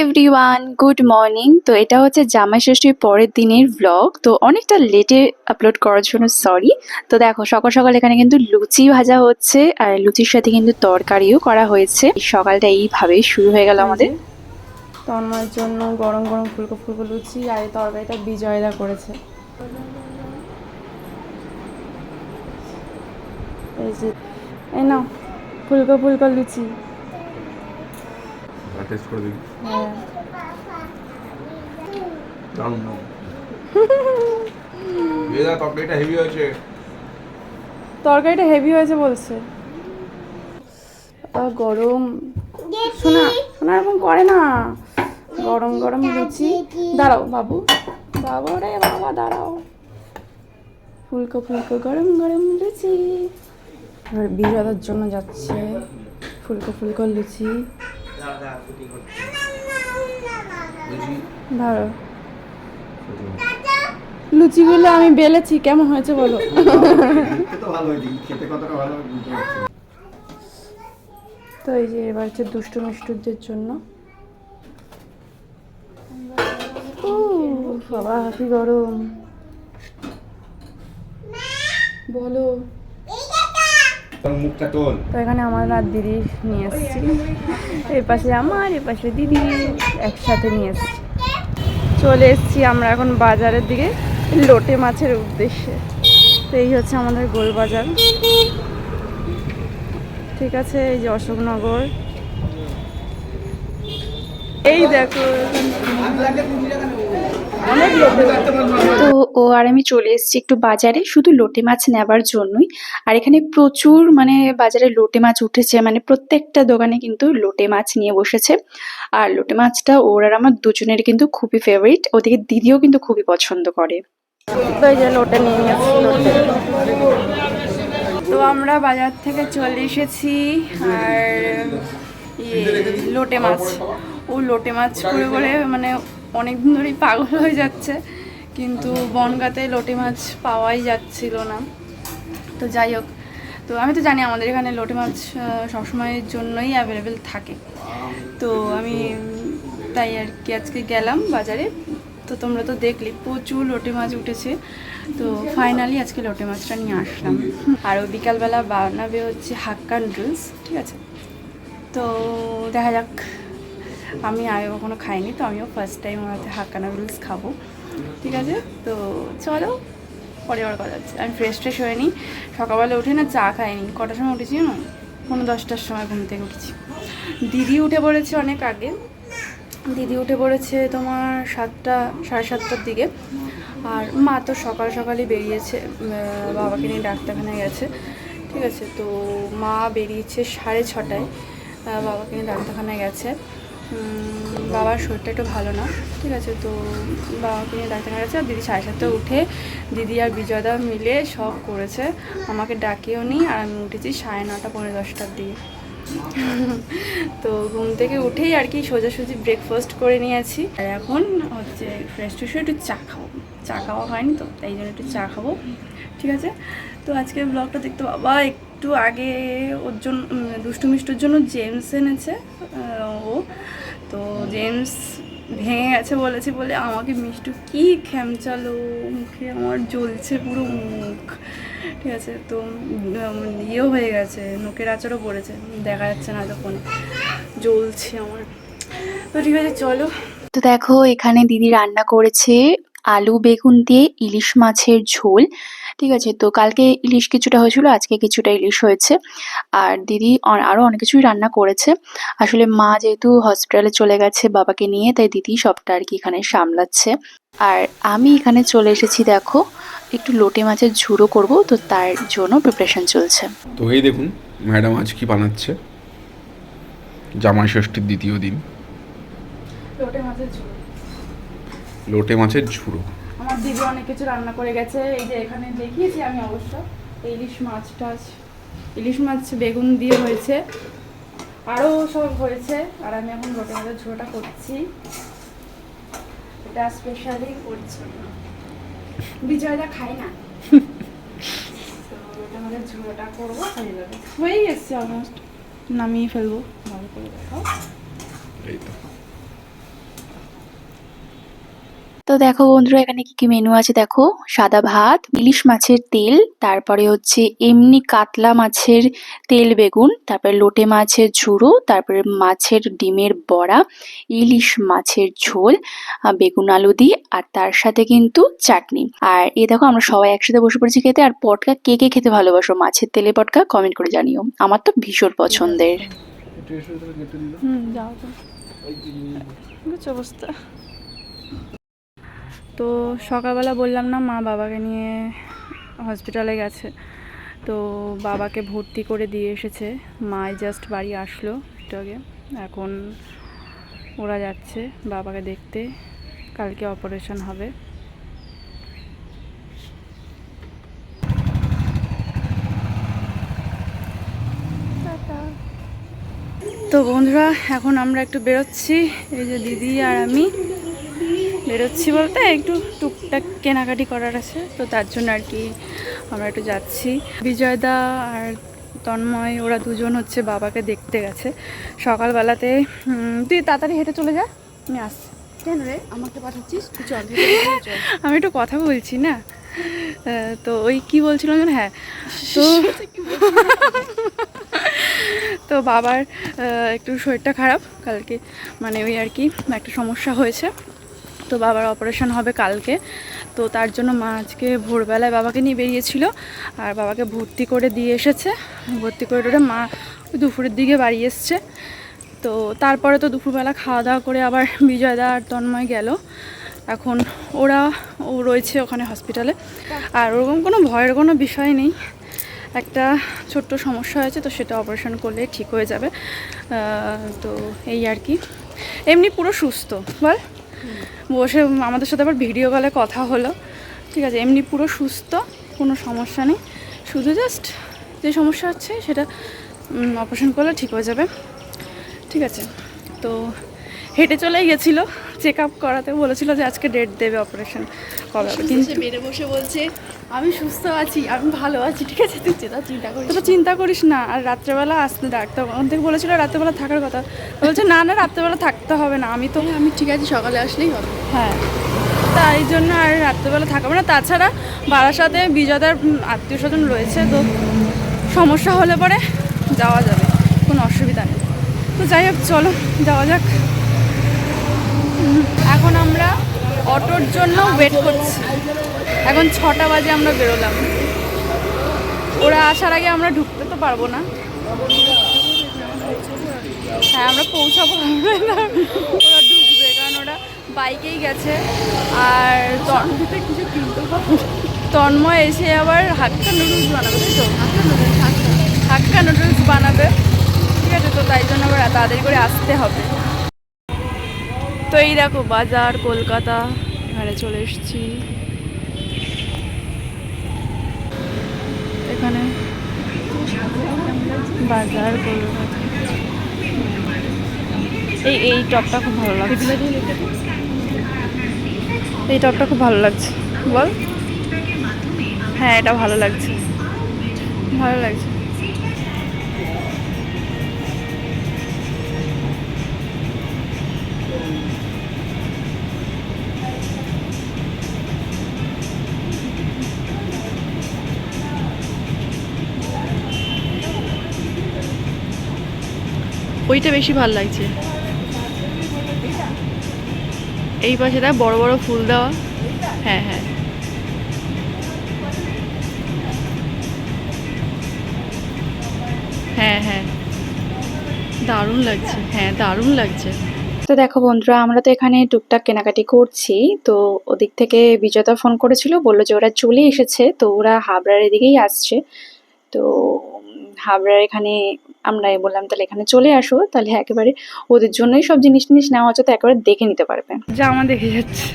Everyone good morning তো এটা হচ্ছে জামাই ষষ্ঠীর পরের দিনের ব্লগ তো অনেকটা লেটে আপলোড করার জন্য সরি তো দেখো, সকাল সকাল এখানে কিন্তু লুচি ভাজা হচ্ছে আর লুচির সাথে কিন্তু তরকারিও করা হয়েছে। সকালটা এইভাবে শুরু হয়ে গেল আমাদের। তন্ময়ের জন্য গরম গরম ফুলকো ফুলকো লুচি আর এই তরকারিটা বিজয়দা করেছে। এই যে, এই নাও ফুলকো ফুলকো লুচি। টেস্ট করে দেখি। তরকারিটা হেভি হয়েছে। বলছে। গরম। শোনা শোনা এরকম করে না। গরম গরম লুচি। দাঁড়াও, বাবু। বাবু রে বাবা, দাঁড়াও। ফুলকো ফুলকো, গরম গরম লুচি। আর বিরাদার জন্য যাচ্ছে। ফুলকো ফুলকো লুচি। ধরো লুচিগুলো আমি বেলেছি কেমন হয়েছে বলো? তো ভালো ভালো এই যে এবার হচ্ছে দুষ্টু মিষ্টুদের জন্য। বাবা হাফি গরম। বলো। তো এখানে আমার আর দিদি নিয়ে এসেছি। এর পাশে আমার, এর পাশে দিদি একসাথে নিয়ে এসেছি। চলে এসেছি আমরা এখন বাজারের দিকে লোটে মাছের উদ্দেশ্যে। তো এই হচ্ছে আমাদের গোল বাজার। ঠিক আছে, এই যে অশোকনগর। এই দেখো। তো, ও আর আমি চলে এসেছি একটু বাজারে। শুধু লোটে মাছ নেবার জন্যই। আর এখানে প্রচুর মানে বাজারে লোটে মাছ উঠেছে। মানে প্রত্যেকটা দোকানে কিন্তু লোটে মাছ নিয়ে বসেছে। আর লোটে মাছটা ওর আর আমার দুজনের কিন্তু খুবই ফেভারিট ওদিকে দিদিও কিন্তু খুবই পছন্দ করে। তো আমরা বাজার থেকে চলে এসেছি। আর ইয়ে লোটে মাছ। ও লোটে মাছ করে করে মানে অনেক দিন ধরেই পাগল হয়ে যাচ্ছে, কিন্তু বনগাতে লোটে মাছ পাওয়াই যাচ্ছিল না। তো যাই হোক, তো আমি তো জানি আমাদের এখানে লোটে মাছ সবসময়ের জন্যই অ্যাভেলেবেল থাকে। তো আমি তাই আর কি আজকে গেলাম বাজারে। তো তোমরা তো দেখলে প্রচুর লোটে মাছ উঠেছে। তো ফাইনালি আজকে লোটে মাছটা নিয়ে আসলাম। আর ওই বিকালবেলা বানাবে হচ্ছে হাক্কা নুডলস ঠিক আছে? তো দেখা যাক আমি আগে কখনো খাইনি, তো আমিও ফার্স্ট টাইম হয়তো হাক্কা নুডলস খাব। ঠিক আছে? তো চলো, পরে আবার কথা হচ্ছে। আমি ফ্রেশ ফ্রেশ হয়ে নিই সকালবেলা উঠে না চা খাইনি। কটার সময় উঠেছি না কোনো দশটার সময় ঘুম থেকে উঠেছি। দিদি উঠে পড়েছে অনেক আগে। দিদি উঠে পড়েছে তোমার সাতটা, সাড়ে সাতটার দিকে। আর মা তো সকাল সকালই বেরিয়েছে বাবাকে নিয়ে ডাক্তারখানায় গেছে। ঠিক আছে? তো মা বেরিয়েছে সাড়ে ছটায় বাবাকে নিয়ে ডাক্তারখানায় গেছে। বাবার শরীরটা একটু ভালো না, ঠিক আছে? তো বাবাকে নিয়ে ডাক্তারখানায় গেছে আর দিদি সাড়ে সাতটায় উঠে দিদি আর বিজয়দা মিলে সব করেছে। আমাকে ডাকেও নি আর আমি উঠেছি সাড়ে নটা পনেরো দশটার দিকে। তো ঘুম থেকে উঠেই আর কি সোজাসুজি ব্রেকফাস্ট করে নিয়েছি। আর এখন হচ্ছে ফ্রেশ ট্রেশ একটু চা খাব। চা খাওয়া হয়নি তো, তাই জন্য একটু চা খাব, ঠিক আছে? তো আজকের ব্লগটা দেখতে বাবা একটু আগে ওর জন্য দুষ্টু মিষ্টুর জন্য জেমস এনেছে ও। তো জেমস ভেঙে গেছে বলেছে বলে আমাকে, মিষ্টু, কি খেমচালো মুখে? আমার জ্বলছে পুরো মুখ। ঠিক আছে, তো ইয়েও হয়ে গেছে নোকের আচরও পড়েছে, দেখা যাচ্ছে না তো ফোনে জ্বলছে আমার। তো ঠিক আছে, চলো। তো দেখো, এখানে দিদি রান্না করেছে আলু বেগুন দিয়ে ইলিশ মাছের ঝোল। ঠিক আছে তো কালকে ইলিশ কিছুটা হয়েছিল আজকে কিছুটা ইলিশ হয়েছে। আর দিদি আরও অনেক কিছুই রান্না করেছে। আসলে মা যেহেতু হসপিটালে চলে গেছে বাবাকে নিয়ে তাই দিদি সবটা আর কি এখানে সামলাচ্ছে। আর আমি এখানে চলে এসেছি দেখো একটু লোটে মাছের ঝুড়ো করব তো তার জন্য প্রিপারেশন চলছে। তো এই দেখুন ম্যাডাম আজ কি বানাচ্ছে? জামাই ষষ্ঠীর দ্বিতীয় দিন। লোটে মাছের ঝোল লোটে মাছের ঝুড়ো। আমার দিদি অনেক কিছু রান্না করে গেছে। এই যে এখানে দেখিয়েছি আমি অবশ্য। ইলিশ মাছ টাছ ইলিশ মাছ বেগুন দিয়ে হয়েছে। আরও সব হয়েছে। আর আমি এখন লোটে মাছের ঝোলটা করছি। এটা স্পেশালি করছি। বিজয়দা খাই না। ঝোলটা করব। হয়ে যাবে। হয়েই এসছে অলমোস্ট নামিয়ে ফেলব। ভালো করে দেখাও। এই তো। তো দেখো বন্ধুরা এখানে কি কি মেনু আছে দেখো? সাদা ভাত ইলিশ মাছের তেল তারপরে হচ্ছে এমনি কাতলা মাছের তেল বেগুন তারপরে লোটে মাছের ঝুড়ো তারপরে মাছের ডিমের বড়া ইলিশ মাছের ঝোল বেগুন আলু দিয়ে আর তার সাথে কিন্তু চাটনি। আর এ দেখো আমরা সবাই একসাথে বসে পড়েছি খেতে আর পটকা কে কে খেতে ভালোবাসো? মাছের তেলে পটকা কমেন্ট করে জানিও। আমার তো ভীষণ পছন্দের। হুম যাও তো। অবস্থা। তো সকালবেলা বললাম না, মা বাবাকে নিয়ে হসপিটালে গেছে। তো বাবাকে ভর্তি করে দিয়ে এসেছে। মা জাস্ট বাড়ি আসলো একটু আগে এখন ওরা যাচ্ছে বাবাকে দেখতে। কালকে অপারেশন হবে। তো বন্ধুরা, এখন আমরা একটু বেরোচ্ছি। এই যে দিদি আর আমি। বেরোচ্ছি বলতে একটু টুকটাক কেনাকাটি করার আছে তো তার জন্য আর কি আমরা একটু যাচ্ছি। বিজয়দা আর তন্ময় ওরা দুজন হচ্ছে বাবাকে দেখতে গেছে। সকালবেলাতে তুই তাড়াতাড়ি হেঁটে চলে যা আমি আসছি। কেন রে? আমাকে পাঠাচ্ছিস? আমি একটু কথা বলছি না? তো ওই কি বলছিলাম যেন? হ্যাঁ তো তো বাবার একটু শরীরটা খারাপ কালকে মানে ওই আর কি একটা সমস্যা হয়েছে। তো বাবার অপারেশন হবে কালকে। তো তার জন্য মা আজকে ভোরবেলায় বাবাকে নিয়ে বেরিয়েছিল। আর বাবাকে ভর্তি করে দিয়ে এসেছে। ভর্তি করে টোরে মা দুপুরের দিকে বাড়ি এসছে। তো তারপরে তো দুপুরবেলা খাওয়া দাওয়া করে আবার বিজয়দা আর তন্ময় গেল। এখন ওরা, ও রয়েছে ওখানে হসপিটালে আর ওরকম কোনো ভয়ের কোনো বিষয় নেই। একটা ছোট্ট সমস্যা হয়েছে তো সেটা অপারেশন করলে ঠিক হয়ে যাবে। তো এই আর কি। এমনি পুরো সুস্থ। বল? বসে আমাদের সাথে আবার ভিডিও কলে কথা হলো। ঠিক আছে, এমনি পুরো সুস্থ, কোনো সমস্যা নেই। শুধু জাস্ট যে সমস্যা হচ্ছে সেটা অপারেশন করলে ঠিক হয়ে যাবে। ঠিক আছে, তো হেঁটে চলেই গেছিল। চেক আপ করাতে বলেছিল যে আজকে ডেট দেবে অপারেশন কবে হবে কিন্তু বেড়ে বসে বলছে আমি সুস্থ আছি আমি ভালো আছি ঠিক আছে? তুই চিন্তা চিন্তা করিস তোরা চিন্তা করিস না আর রাত্রেবেলা আসতে ডাক্তার ওখান থেকে বলেছিল রাত্রেবেলা থাকার কথা। বলছে না না রাত্রেবেলা থাকতে হবে না আমি তো আমি ঠিক আছে সকালে আসলেই হবে। হ্যাঁ। তাই জন্য আর রাত্রেবেলা থাকাবো না। তাছাড়া বারাসাতে বিজয়দার আত্মীয় স্বজন রয়েছে তো সমস্যা হলে পরে যাওয়া যাবে কোনো অসুবিধা নেই। তো যাই হোক চলো যাওয়া যাক। এখন আমরা অটোর জন্য ওয়েট করছি। এখন ছটা বাজে আমরা বেরোলাম। ওরা আসার আগে আমরা ঢুকতে তো পারব না। হ্যাঁ আমরা পৌঁছাবো। ওরা ঢুকবে, কারণ ওরা বাইকেই গেছে। আর তন- তন্ময় এসে আবার হাক্কা নুডলস বানাবে, তাই তো? হাক্কা নুডলস বানাবে। ঠিক আছে তো, তাই জন্য আবার তাড়াতাড়ি করে আসতে হবে। তো এই দেখো বাজার, কলকাতা এখানে চলে এসেছি। এখানে বাজার, কলকাতা। এই এই টপটা খুব ভালো লাগছে। এই টপটা খুব ভালো লাগছে। বল। হ্যাঁ এটা ভালো লাগছে। ভালো লাগছে। ওইটা বেশি ভালো লাগছে। এই পাশে দেখ, বড় বড় ফুল দেওয়া। হ্যাঁ হ্যাঁ। হ্যাঁ হ্যাঁ। দারুণ লাগছে। হ্যাঁ দারুণ লাগছে। তো দেখো বন্ধুরা, আমরা তো এখানে টুকটাক কেনাকাটি করছি। তো ওদিক থেকে বিজয়তা ফোন করেছিল, বলল যে ওরা চলে এসেছে, তো ওরা হাবড়ার এদিকেই আসছে। তো হাবড়ার এখানে আমরা বললাম, তাহলে এখানে চলে আসো, তাহলে একেবারে ওদের জন্যই সব জিনিস টিনিস নেওয়া হচ্ছে, তো একেবারে দেখে নিতে পারবে। জামা দেখে যাচ্ছে।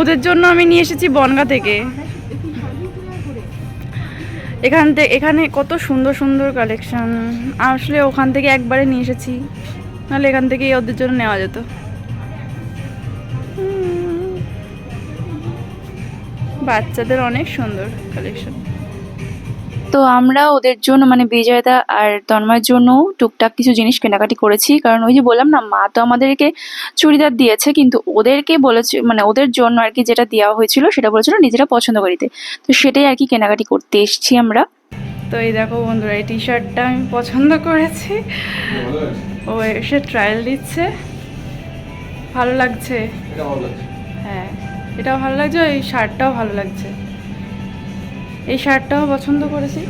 ওদের জন্য আমি নিয়ে এসেছি বনগা থেকে। এখান থেকে এখানে কত সুন্দর সুন্দর কালেকশন আসলে ওখান থেকে একবারে নিয়ে এসেছি, নাহলে এখান থেকেই ওদের জন্য নেওয়া যেত। বাচ্চাদের অনেক সুন্দর কালেকশন তো আমরা ওদের জন্য মানে বিজয়দা আর তন্ময়ের জন্য টুকটাক কিছু জিনিস কেনাকাটি করেছি। কারণ ওই যে বললাম না মা তো আমাদেরকে চুড়িদার দিয়েছে কিন্তু ওদেরকে বলেছে মানে ওদের জন্য আর কি যেটা দেওয়া হয়েছিল সেটা বলেছিল নিজেরা পছন্দ করিতে। তো সেটাই আর কি কেনাকাটি করতে এসেছি আমরা। তো এই দেখো বন্ধুরা এই টি শার্টটা আমি পছন্দ করেছি। ও এসে ট্রায়াল দিচ্ছে। ভালো লাগছে। হ্যাঁ। এটাও ভালো লাগছে এই শার্টটাও ভালো লাগছে। এই শার্টটাও পছন্দ করেছি।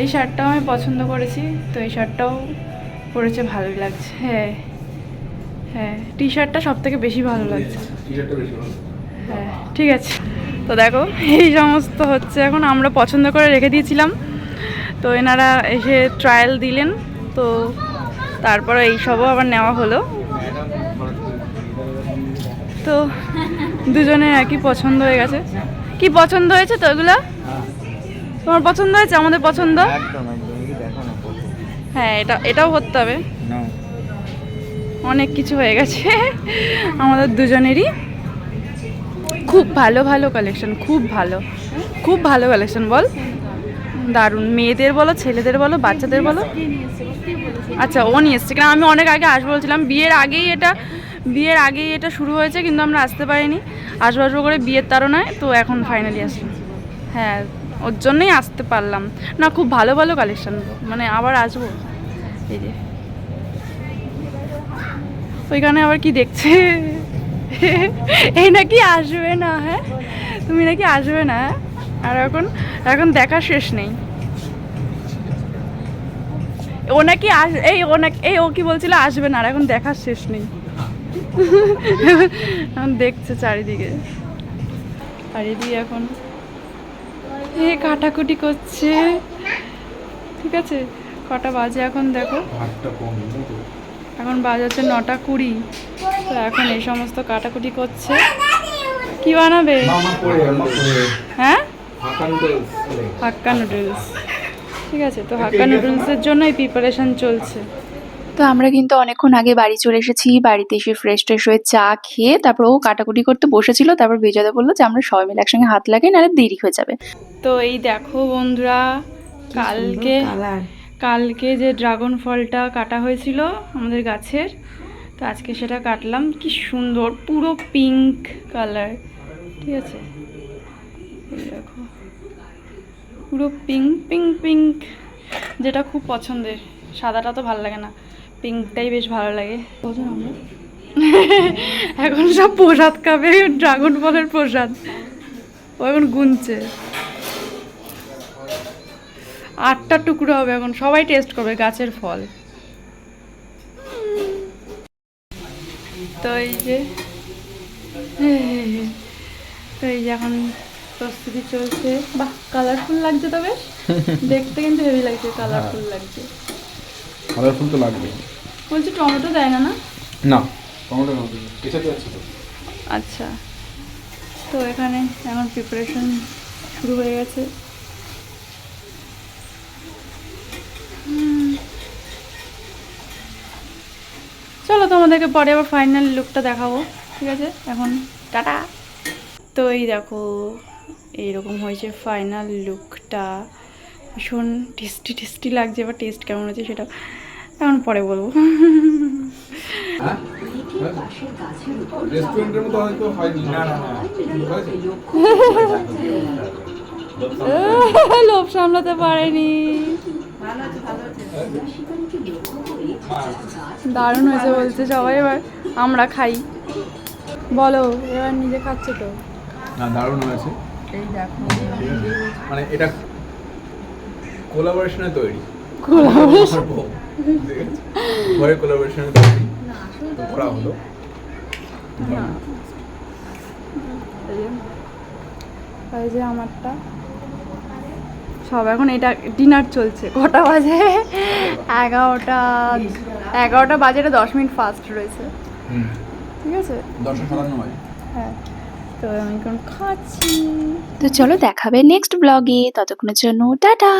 এই শার্টটাও আমি পছন্দ করেছি তো এই শার্টটাও পরেছে ভালোই লাগছে। হ্যাঁ হ্যাঁ টি শার্টটা সব থেকে বেশি ভালো লাগছে। হ্যাঁ ঠিক আছে। তো দেখো এই সমস্ত হচ্ছে এখন আমরা পছন্দ করে রেখে দিয়েছিলাম। তো এনারা এসে ট্রায়াল দিলেন তো তারপরে এই সবও আবার নেওয়া হলো। তো দুজনের একই পছন্দ হয়ে গেছে। কি পছন্দ হয়েছে তো এগুলো? তোমার পছন্দ হয়েছে? আমাদের পছন্দ? হ্যাঁ এটা এটাও করতে হবে। অনেক কিছু হয়ে গেছে। আমাদের দুজনেরই খুব ভালো ভালো কালেকশন খুব ভালো। খুব ভালো কালেকশন বল। দারুণ। মেয়েদের বলো ছেলেদের বলো বাচ্চাদের বলো। আচ্ছা ও নিয়ে এসছে। কারণ আমি অনেক আগে আসব বলছিলাম বিয়ের আগেই এটা বিয়ের আগেই এটা শুরু হয়েছে, কিন্তু আমরা আসতে পারিনি। আসব আসব করে বিয়ের তাড়নায়, তো এখন ফাইনালি আসলাম হ্যাঁ ওর জন্যই আসতে পারলাম। না, খুব ভালো ভালো কালেকশান মানে আবার আসব। এই যে। ওইখানে আবার কি দেখছে? এই নাকি আসবে না হ্যাঁ? তুমি নাকি আসবে না হ্যাঁ? আর এখন এখন দেখা শেষ নেই। ও নাকি আস, এই ও নাকি, এই ও কি বলছিল, আসবে না, আর এখন দেখার শেষ নেই। এখন দেখছে চারিদিকে। আর এদিকে এখন এ কাটাকুটি করছে। ঠিক আছে? কটা বাজে এখন দেখো। এখন বাজে হচ্ছে নটা কুড়ি। তো এখন এই সমস্ত কাটাকুটি করছে। কি বানাবে? হ্যাঁ? হাক্কা নুডলস ঠিক আছে তো হাক্কা নুডলসের জন্যই প্রিপারেশন চলছে। তো আমরা কিন্তু অনেকক্ষণ আগে বাড়ি চলে এসেছি। বাড়িতে এসে ফ্রেশ ট্রেশ হয়ে চা খেয়ে তারপর ও কাটাকুটি করতে বসেছিল। তারপর বিজয়দা বলল যে আমরা সবাই মিলে একসঙ্গে হাত লাগাই নাহলে দেরি হয়ে যাবে। তো এই দেখো বন্ধুরা কালকে কালকে যে ড্রাগন ফলটা কাটা হয়েছিল আমাদের গাছের তো আজকে সেটা কাটলাম। কি সুন্দর পুরো পিঙ্ক কালার ঠিক আছে? দেখো। পুরো পিঙ্ক পিঙ্ক পিঙ্ক যেটা খুব পছন্দের সাদাটা তো ভালো লাগে না। পিঙ্কটাই বেশ ভালো লাগে। এখন সব প্রসাদ খাবে ড্রাগন ফলের প্রসাদ। ও এখন গুনছে। আটটা টুকরো হবে এখন সবাই টেস্ট করবে গাছের ফল। তো এই যে তো এই যে এখন প্রস্তুতি চলছে। বাহ কালারফুল লাগছে তো বেশ। দেখতে কিন্তু হেভি লাগছে কালারফুল লাগছে। কালারফুল তো লাগবে বলছি টমেটো দেয় না না? না টমেটো না কেচাপে আছে আচ্ছা। তো এখানে এখন প্রিপারেশন শুরু হয়ে গেছে। চলো তোমাদেরকে পরে আবার ফাইনাল লুকটা দেখাবো ঠিক আছে? এখন টাটা। তো এই দেখো এইরকম হয়েছে ফাইনাল লুকটা ভীষণ টেস্টি টেস্টি লাগছে বা টেস্ট কেমন হয়েছে সেটা এখন পরে বলব। রেস্টুরেন্টের মতো হয়তো হয়নি। না না লোভ সামলাতে পারেনি। দারুণ হয়েছে বলছে সবাই এবার আমরা খাই। বলো এবার নিজে খাচ্ছে তো। না দারুণ হয়েছে। এই মানে এটা কোলাবোরেশনে তৈরি। Collaboration? ঘরে কোলাবোরেশনে করা হলো। এই যে আমারটা। সব এখন এটা ডিনার চলছে কটা বাজে? এগারোটা এগারোটা বাজে এটা দশ মিনিট ফাস্ট রয়েছে। ঠিক আছে? দশটা সাতান্ন হয় হ্যাঁ। তো আমি এখন খাচ্ছি। তো চলো দেখাবে নেক্সট ব্লগে ততক্ষণের জন্য টাটা!